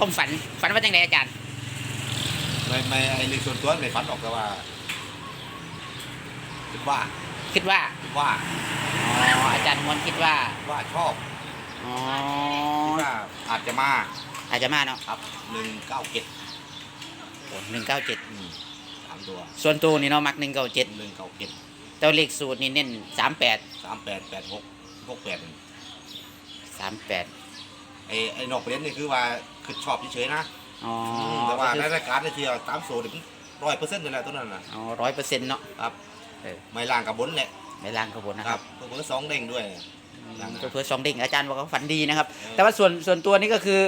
ความฝันฝันว่าจังไดอาจารย์ไม่ไม่ไอ้เรื่องส่วนตัวไม่ฝันออกแต่ว่าคิดว่าคิดว่าคิดว่าอ๋ออาจารย์มวนคิดว่าคิดว่าชอบอ๋อคิดว่าอาจจะมาอาจจะมาเนาะครับหนึ่งเก้าเจ็ดหนึ่งเก้าเจ็ดสามตัว ส่วนตัวนี่เนาะมักหนึ่งเก้าเจ็ดหนึ่งเก้าเจ็ดแต่เลขสูตรนี่เน้นสามแปดสามแปดแปดหกหกแปดสามแปด ไอ้ไอ้นอกประเด็นนี่คือว่าคือชอบเฉยๆนะอ๋อแต่ว่าในรายการในเที่ยวตามโซ่เนี่ยร้อยเปอร์เซ็นต์เลยแหละตัวนั้นนะอ๋อร้อยเปอร์เซ็นต์เนาะครับเออไม่ล่างกับบนแหละในล่างขบวนนะคครัรับบเพิ่มสองเด้งด้วยล่างเพื่อสองเด้งอาจารย์บอกว่าฝันดีนะครับเออแต่ว่าส่วนส่วนตัวนี่ก็คือ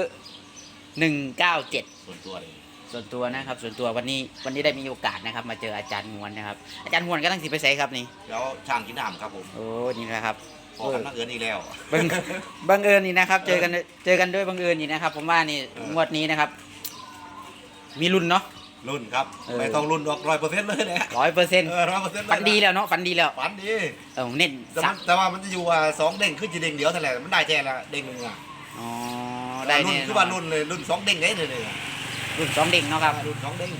หนึ่งเก้าเจ็ดส่วนตัวเลย ส่วนตัวนะครับ ส่วนตัววันนี้วันนี้ได้มีโอกาสนะครับ มาเจออาจารย์งวนนะครับ อาจารย์งวนก็ตั้งสิไปใส่ครับนี่แล้วช่างกินน้ำครับผมโอ้นี่นะครับพอกันมาเอินอีกแล้วบังบังเอิญนี่นะครับ เจอกันเจอกันด้วยบังเอิญนี่นะครับ ผมว่านี่เอองวดนี้นะครับ มีรุ่นเนาะรุ่นครับเออไม่ต้องรุ่นออกร้อยเปอร์เซ็นต์เลยแหละร้อยเปอร์เซ็นต์เออร้อยเปอร์เซ็นต์ฝันดีแล้วเนาะฝันดีแล้วฝันดีเออเน้นแต่สัมันแต่ว่ามันจะอยู่ว่าสองเด้งขึ้นจะเด้งเดียวเท่าไหร่มันได้แค่ละเด้งหนึ่งอะอ๋อได้รุ่นแน่คือว่ารุ่นเลยรุ่นสองเด้งได้เลยเลย รุ่นสองเด้งเนาะครับรุ่นสองเด้ง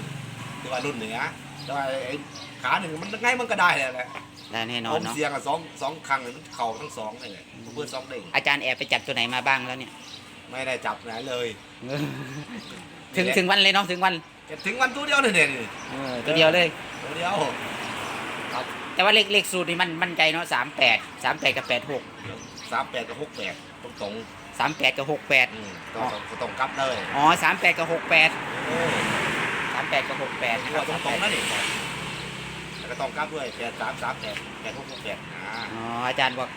คือว่ารุ่นเหนือแต่ว่าไอ้ขาหนึ่งมันไงมันก็ได้แหละได้แน่นอผนมเนาะเสียงอะสองสองครั้งเลยมันเข่าทั้งสองเลยเพื่อสองเด้งอาจารย์แอบไปจับตัวไหนมาบ้างแล้วเนี่ย ไม่ได้จับไหนเลย ถึงถึงวันเลยเนาะถึงวันเก็บถึงวันตัวเดียวเลยเนี่ยนี่เออตัวเดียวเลยตัวเดียวแต่ว่าเลขเลขสูตรนี่มันมั่นใจเนาะสามแปดสามแปดกับแปดหกสามแปดกับหกแปดตรงตรง สามแปดกับหกแปดๆอืมต้องต้องต้องกลับเลยอ๋อสามแปดกับหกแปดเออสามแปดกับหกแปดนะคตัรัวบตรงตรงๆนั่นเองแล้วก็ต้องกลับด้วยแปดสามสามแปดแปดหกหกแปดอ่าอ๋ออาจารย์บอก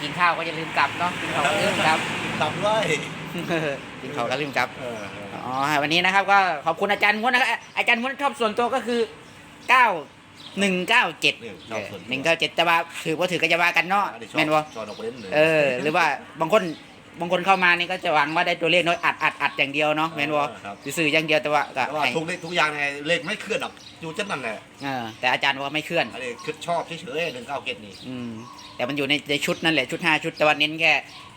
กินข้าวก็อย่าลืมกลับเนาะกินข้าวก็อย่าลืมกลับ กลับด้วยกินข้าวแล้วลืมกลับเออเอออ๋อวันนี้นะครับก็ขอบคุณอาจารย์ม้วนนะครับอาจารย์ม้วนชอบส่วนตัวก็คือเก้าหนึ่งเก้าเจ็ดนี่ชอบส่วนตัวหนึ่งเก้าเจ็ดแต่ว่าถือว่าถือก็จะว่ากันเนาะอันนี้ชอบแม่นบ่ชอบดอกประเด็นเลย เออ หรือว่าบางคน บางคนเข้ามานี่ก็จะหวังว่าได้ตัวเลขน้อยอัดอัดอัดอย่างเดียวเนาะแม่นบ่ครับสื่ออย่างเดียวแต่ว่าก็แต่ว่าให้ทุกเลขทุกอย่างเนี่ยเลขไม่เคลื่อนหรอกอยู่เช่นนั้นแหละเออแต่อาจารย์บอกว่าไม่เคลื่อนอันนี้คือชอบเฉยๆหนึ่งเก้าเกตนี่อืมแต่มันอยู่ในในชุดนั่นแหละชุดห้าชุดแต่ว่าเน้นแค่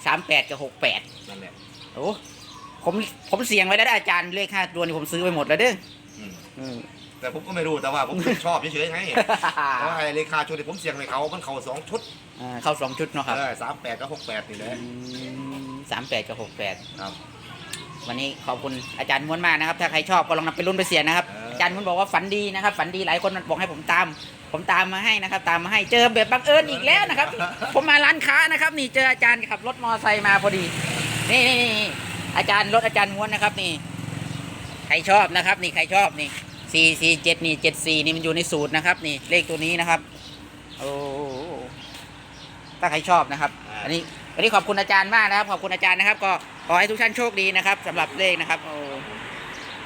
สามแปดกับหกแปดนั่นแหละโอ้ผมผมเสี่ยงไว้แล้วนะอาจารย์เลขห้าตัวนี่ผมซื้อไปหมดแล้วเด้ออืมอืม แต่ผมก็ไม่รู้แต่ว่าผมชอบเฉยๆไงแต่ว่าไอ้เลขาชุดที่ผมเสี่ยงในเขามันเขาสองชุดอ่าเข้าสองชุดเนาะครับสามแปดกับหกแปดนี่แหละ สามแปดกับหกแปดครับ วันนี้ขอบคุณอาจารย์ม้วนมากนะครับ ถ้าใครชอบก็ลองนำไปรุ่นไปเสี่ยงนะครับ เอออ อาจารย์ม้วนบอกว่าฝันดีนะครับ ฝันดีหลายคนบอกให้ผมตาม ผมตามมาให้นะครับ ตามมาให้เจอแบบบังเอิญอีกแล้วนะครับ ผมมาร้านค้านะครับ นี่เจออาจารย์ขับรถมอเตอร์ไซค์มาพอดีนี่นี่นี่อาจารย์รถอาจารย์ม้วนนะครับนี่ ใครชอบนะครับ นี่ใครชอบนี่สี่สี่เจ็ดนี่เจ็ดสี่นี่มันอยู่ในสูตรนะครับ นี่เลขตัวนี้นะครับ โอ้ถ้าใครชอบนะครับ อันนี้ วันนี้ขอบคุณอาจารย์มากนะครับ ขอบคุณอาจารย์นะครับ ก็ขอให้ทุกท่านโชคดีนะครับสำหรับเลขนะครับโอ้